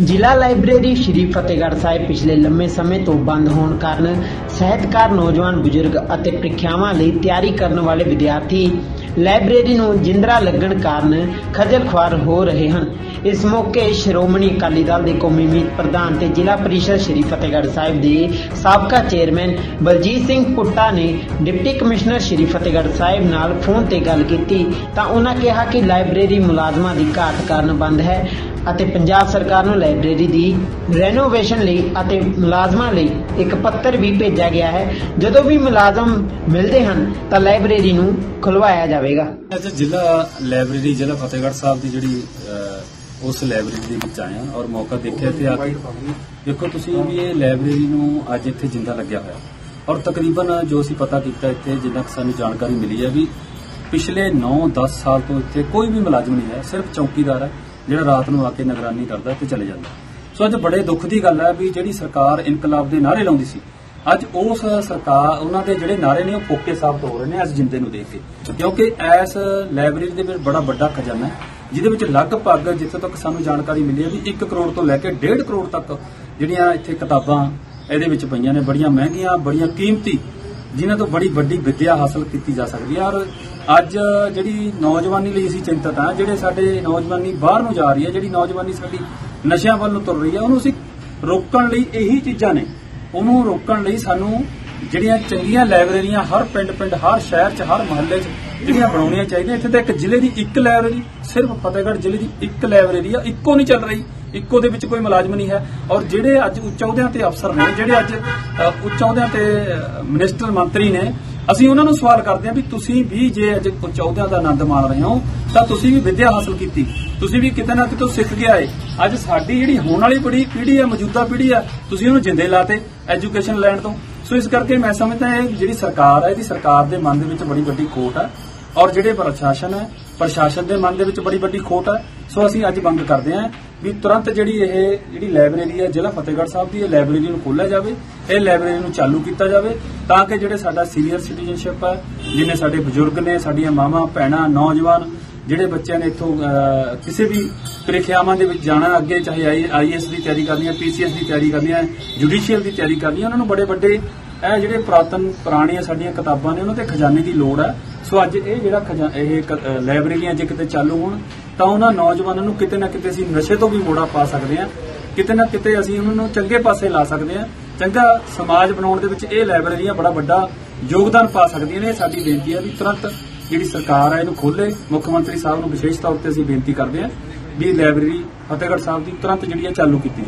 ਜ਼ਿਲ੍ਹਾ ਲਾਇਬ੍ਰੇਰੀ ਸ਼੍ਰੀ ਫਤਿਹਗੜ੍ਹ ਸਾਹਿਬ ਪਿਛਲੇ ਲੰਮੇ ਸਮੇਂ ਤੋਂ ਬੰਦ ਹੋਣ ਕਾਰਨ ਸਾਹਿਤਕਾਰ ਨੌਜਵਾਨ ਬਜ਼ੁਰਗ ਅਤੇ ਪ੍ਰੀਖਿਆਵਾਂ ਲਈ ਤਿਆਰੀ ਕਰਨ ਵਾਲੇ ਵਿਦਿਆਰਥੀ ਲਾਇਬ੍ਰੇਰੀ ਨੂੰ ਜਿੰਦਰਾ ਲੱਗਣ ਕਾਰਨ ਖੱਜਲ ਖੁਆਰ ਹੋ ਰਹੇ ਹਨ। ਇਸ ਮੌਕੇ ਸ਼੍ਰੋਮਣੀ ਅਕਾਲੀ ਦਲ ਦੇ ਕੌਮੀ ਮੀਤ ਪ੍ਰਧਾਨ ਤੇ ਜ਼ਿਲ੍ਹਾ ਪਰਿਸ਼ਦ ਸ਼੍ਰੀ ਫਤਿਹਗੜ੍ਹ ਸਾਹਿਬ ਦੇ ਸਾਬਕਾ ਚੇਅਰਮੈਨ ਬਲਜੀਤ ਸਿੰਘ ਪੁੱਟਾ ਨੇ ਡਿਪਟੀ ਕਮਿਸ਼ਨਰ ਸ਼੍ਰੀ ਫਤਿਹਗੜ੍ਹ ਸਾਹਿਬ ਨਾਲ ਫੋਨ ਤੇ ਗੱਲ ਕੀਤੀ ਤਾਂ ਉਹਨਾਂ ਕਿਹਾ ਕਿ ਲਾਇਬ੍ਰੇਰੀ ਮੁਲਾਜ਼ਮਾਂ ਦੀ ਘਾਟ ਕਾਰਨ ਬੰਦ ਹੈ ਅਤੇ ਪੰਜਾਬ ਸਰਕਾਰ ਨੂੰ ਲਾਇਬ੍ਰੇਰੀ ਦੀ ਰੈਨੋਵੇਸ਼ਨ ਲਈ ਅਤੇ ਮੁਲਾਜ਼ਮਾਂ ਲਈ ਇੱਕ ਪੱਤਰ ਵੀ ਭੇਜਿਆ ਗਿਆ ਹੈ। ਜਦੋਂ ਵੀ ਮੁਲਾਜ਼ਮ ਮਿਲਦੇ ਹਨ ਤਾਂ ਲਾਇਬ੍ਰੇਰੀ ਨੂੰ ਖੁਲਵਾਇਆ ਜਾਵੇ। ਜਾਵੇਗਾ। ਅੱਜ ਜ਼ਿਲ੍ਹਾ ਲਾਇਬ੍ਰੇਰੀ, ਜ਼ਿਲ੍ਹਾ ਫਤਿਹਗੜ੍ਹ ਸਾਹਿਬ ਦੀ ਜਿਹੜੀ ਉਸ ਲਾਇਬ੍ਰੇਰੀ ਦੇ ਵਿੱਚ ਆਇਆ ਔਰ ਮੌਕਾ ਦੇਖਿਆ ਤੇ ਆ ਦੇਖੋ ਤੁਸੀਂ ਵੀ ਇਹ ਲਾਇਬ੍ਰੇਰੀ ਨੂੰ ਅੱਜ ਇੱਥੇ ਜਿੰਦਾ ਲੱਗਿਆ ਹੋਇਆ। ਔਰ ਤਕਰੀਬਨ ਜੋ ਅਸੀਂ ਪਤਾ ਕੀਤਾ ਇੱਥੇ, ਜਿੰਨਾ ਸਾਨੂੰ ਜਾਣਕਾਰੀ ਮਿਲੀ ਹੈ ਵੀ ਪਿਛਲੇ 9-10 ਸਾਲ ਤੋਂ ਇੱਥੇ ਕੋਈ ਵੀ ਮੁਲਾਜ਼ਮ ਨਹੀਂ ਹੈ, ਸਿਰਫ ਚੌਕੀਦਾਰ ਹੈ, ਜਿਹੜਾ ਰਾਤ ਨੂੰ ਆ ਕੇ ਨਿਗਰਾਨੀ ਕਰਦਾ ਤੇ ਚਲੇ ਜਾਂਦਾ। ਸੋ ਅੱਜ ਬੜੇ ਦੁੱਖ ਦੀ ਗੱਲ ਹੈ ਵੀ ਜਿਹੜੀ ਸਰਕਾਰ ਇਨਕਲਾਬ ਦੇ ਨਾਅਰੇ ਲਾਉਂਦੀ ਸੀ ਅੱਜ ਉਸ ਸਰਕਾਰ, ਉਹਨਾਂ ਦੇ ਜਿਹੜੇ ਨਾਅਰੇ ਨੇ ਉਹ ਫੋਕੇ ਸਾਬਤ ਹੋ ਰਹੇ ਨੇ ਇਸ ਜਿੰਦੇ ਨੂੰ ਦੇਖ ਕੇ। ਕਿਉਂਕਿ ਇਸ ਲਾਇਬ੍ਰੇਰੀ ਦੇ ਵਿੱਚ ਬੜਾ ਵੱਡਾ ਖਜ਼ਾਨਾ ਹੈ, ਜਿਹਦੇ ਵਿੱਚ ਲਗਭਗ ਜਿੱਥੇ ਤੱਕ ਸਾਨੂੰ ਜਾਣਕਾਰੀ ਮਿਲੀ ਹੈ ਵੀ 1 ਕਰੋੜ ਤੋਂ ਲੈ ਕੇ 1.5 ਕਰੋੜ ਤੱਕ ਜਿਹੜੀਆਂ ਇੱਥੇ ਕਿਤਾਬਾਂ ਇਹਦੇ ਵਿੱਚ ਪਈਆਂ ਨੇ, ਬੜੀਆਂ ਮਹਿੰਗੀਆਂ, ਬੜੀਆਂ ਕੀਮਤੀ, ਜਿਨ੍ਹਾਂ ਤੋਂ ਬੜੀ ਵੱਡੀ ਵਿਦਿਆ ਹਾਸਲ ਕੀਤੀ ਜਾ ਸਕਦੀ ਹੈ। ਔਰ ਅੱਜ ਜਿਹੜੀ ਨੌਜਵਾਨੀ ਲਈ ਅਸੀਂ ਚਿੰਤਤ ਹਾਂ, ਜਿਹੜੇ ਸਾਡੇ ਨੌਜਵਾਨੀ ਬਾਹਰ ਨੂੰ ਜਾ ਰਹੀ ਹੈ, ਜਿਹੜੀ ਨੌਜਵਾਨੀ ਸਾਡੀ ਨਸ਼ਿਆਂ ਵੱਲ ਨੂੰ ਤੁਰ ਰਹੀ ਹੈ, ਉਹਨੂੰ ਅਸੀਂ ਰੋਕਣ ਲਈ ਇਹੀ ਚੀਜ਼ਾਂ ਨੇ। ਉਹਨੂੰ ਰੋਕਣ ਲਈ ਸਾਨੂੰ ਜਿਹੜੀਆਂ ਚੰਗੀਆਂ ਲਾਇਬ੍ਰੇਰੀਆਂ ਹਰ ਪਿੰਡ ਪਿੰਡ ਹਰ ਸ਼ਹਿਰ 'ਚ ਹਰ ਮਹੱਲੇ 'ਚ ਜਿਹੜੀਆਂ ਬਣਾਉਣੀਆਂ ਚਾਹੀਦੀਆਂ ਇੱਥੇ ਤਾਂ ਇੱਕ ਜ਼ਿਲ੍ਹੇ ਦੀ ਇੱਕ ਲਾਇਬ੍ਰੇਰੀ ਸਿਰਫ ਫਤਿਹਗੜ੍ਹ ਜ਼ਿਲ੍ਹੇ ਦੀ ਇੱਕ ਲਾਇਬ੍ਰੇਰੀ ਆ ਇੱਕੋ ਨਹੀਂ ਚੱਲ ਰਹੀ। ਇੱਕੋ ਦੇ ਵਿੱਚ ਕੋਈ ਮੁਲਾਜ਼ਮ ਨਹੀਂ ਹੈ। ਔਰ ਜਿਹੜੇ ਅੱਜ ਉੱਚ ਅਹੁਦਿਆਂ ਤੇ ਅਫਸਰ ਨੇ ਜਿਹੜੇ ਅੱਜ ਉੱਚ ਅਹੁਦਿਆਂ ਤੇ ਅ, ਮਿਨਿਸਟਰ ਮੰਤਰੀ ਨੇ ਅਸੀਂ ਉਹਨਾਂ ਨੂੰ ਸਵਾਲ ਕਰਦੇ ਹਾਂ ਵੀ ਤੁਸੀਂ ਵੀ ਜੇ ਅੱਜ ਉੱਚ ਦਾ ਆਨੰਦ ਮਾਣ ਰਹੇ ਹੋ, ਤਾਂ ਤੁਸੀਂ ਵੀ ਵਿੱਦਿਆ ਹਾਸਲ ਕੀਤੀ। ਤੁਸੀਂ ਵੀ ਕਿਤੇ ਨਾ ਕਿਤੇ ਸਿੱਖ ਕੇ ਆਏ। ਅੱਜ ਸਾਡੀ ਜਿਹੜੀ ਹੋਣ ਵਾਲੀ ਬੜੀ ਪੀੜ੍ਹੀ ਹੈ, ਮੌਜੂਦਾ ਪੀੜ੍ਹੀ ਹੈ, ਤੁਸੀਂ ਉਹਨੂੰ ਜਿੰਦੇ ਲਾਤੇ ਐਜੂਕੇਸ਼ਨ ਲੈਣ ਤੋਂ। ਸੋ ਇਸ ਕਰਕੇ ਮੈਂ ਸਮਝਦਾ ਇਹ ਜਿਹੜੀ ਸਰਕਾਰ ਹੈ, ਇਹਦੀ ਸਰਕਾਰ ਦੇ ਮਨ ਦੇ ਵਿੱਚ ਬੜੀ ਵੱਡੀ ਖੋਟ ਹੈ। ਔਰ ਜਿਹੜੇ ਪ੍ਰਸ਼ਾਸਨ ਹੈ ਪ੍ਰਸ਼ਾਸਨ ਦੇ ਮਨ ਦੇ ਵਿੱਚ ਬੜੀ ਵੱਡੀ ਖੋਟ ਹੈ ਸੋ ਅਸੀਂ ਅੱਜ ਮੰਗ ਕਰਦੇ ਹਾਂ ਵੀ ਤੁਰੰਤ ਜਿਹੜੀ ਇਹ ਜਿਹੜੀ ਲਾਇਬ੍ਰੇਰੀ ਹੈ, ਜ਼ਿਲ੍ਹਾ ਫਤਿਹਗੜ੍ਹ ਸਾਹਿਬ ਦੀ ਇਹ ਲਾਇਬ੍ਰੇਰੀ ਨੂੰ ਖੋਲ੍ਹਿਆ ਜਾਵੇ, ਇਹ ਲਾਇਬ੍ਰੇਰੀ ਨੂੰ ਚਾਲੂ ਕੀਤਾ ਜਾਵੇ ਤਾਂ ਕਿ ਜਿਹੜੇ ਸਾਡਾ ਸੀਨੀਅਰ ਸਿਟੀਜ਼ਨਸ਼ਿਪ ਹੈ, ਜਿਨੇ ਸਾਡੇ ਬਜ਼ੁਰਗ ਨੇ, ਸਾਡੀਆਂ ਮਾਵਾਂ, ਭੈਣਾਂ, ਨੌਜਵਾਨ, ਜਿਹੜੇ ਬੱਚਿਆਂ ਨੇ ਇੱਥੋਂ ਕਿਸੇ ਵੀ ਪ੍ਰੀਖਿਆਵਾਂ ਦੇ ਵਿੱਚ ਜਾਣਾ, ਅੱਗੇ ਚਾਹੇ ਆਈਐਸ ਦੀ ਤਿਆਰੀ ਕਰਨੀ ਹੈ ਪੀਸੀਐਸ ਦੀ ਤਿਆਰੀ ਕਰਨੀ ਹੈ, ਜੁਡੀਸ਼ੀਅਲ ਦੀ ਤਿਆਰੀ ਕਰਨੀ ਹੈ, ਉਹਨਾਂ ਨੂੰ ਬੜੇ ਵੱਡੇ ਇਹ ਜਿਹੜੇ ਪੁਰਾਤਨ, ਪੁਰਾਣੀਆਂ ਸਾਡੀਆਂ ਕਿਤਾਬਾਂ ਨੇ, ਉਹਨਾਂ ਤੇ ਖਜ਼ਾਨੇ ਦੀ ਲੋੜ ਹੈ। ਸੋ ਅੱਜ ਇਹ ਜਿਹੜਾ ਇਹ ਲਾਇਬ੍ਰੇਰੀਆਂ ਜੇ ਕਿਤੇ ਚਾਲੂ ਹੋਣ, ਤਾਂ ਉਹਨਾਂ ਨੌਜਵਾਨਾਂ ਨੂੰ ਕਿਤੇ ਨਾ ਕਿਤੇ ਅਸੀਂ ਨਸ਼ੇ ਤੋਂ ਵੀ ਮੋੜਾ ਪਾ ਸਕਦੇ ਹਾਂ। ਕਿਤੇ ਨਾ ਕਿਤੇ ਅਸੀਂ ਉਹਨਾਂ ਨੂੰ ਚੰਗੇ ਪਾਸੇ ਲਾ ਸਕਦੇ ਹਾਂ। ਚੰਗਾ ਸਮਾਜ ਬਣਾਉਣ ਦੇ ਵਿੱਚ ਇਹ ਲਾਇਬ੍ਰੇਰੀਆਂ ਬੜਾ ਵੱਡਾ ਯੋਗਦਾਨ ਪਾ ਸਕਦੀਆਂ ਨੇ। ਇਹ ਸਾਡੀ ਬੇਨਤੀ ਹੈ ਵੀ ਤੁਰੰਤ ਜਿਹੜੀ ਸਰਕਾਰ ਹੈ, ਇਹਨੂੰ ਖੋਲੇ ਮੁੱਖ ਮੰਤਰੀ ਸਾਹਿਬ ਨੂੰ ਵਿਸ਼ੇਸ਼ ਤੌਰ ਤੇ ਅਸੀਂ ਬੇਨਤੀ ਕਰਦੇ ਹਾਂ ਵੀ ਲਾਇਬ੍ਰੇਰੀ ਫਤਿਹਗੜ੍ਹ ਸਾਹਿਬ ਦੀ ਤੁਰੰਤ ਜਿਹੜੀ ਹੈ ਚਾਲੂ ਕੀਤੀ ਜਾਵੇ।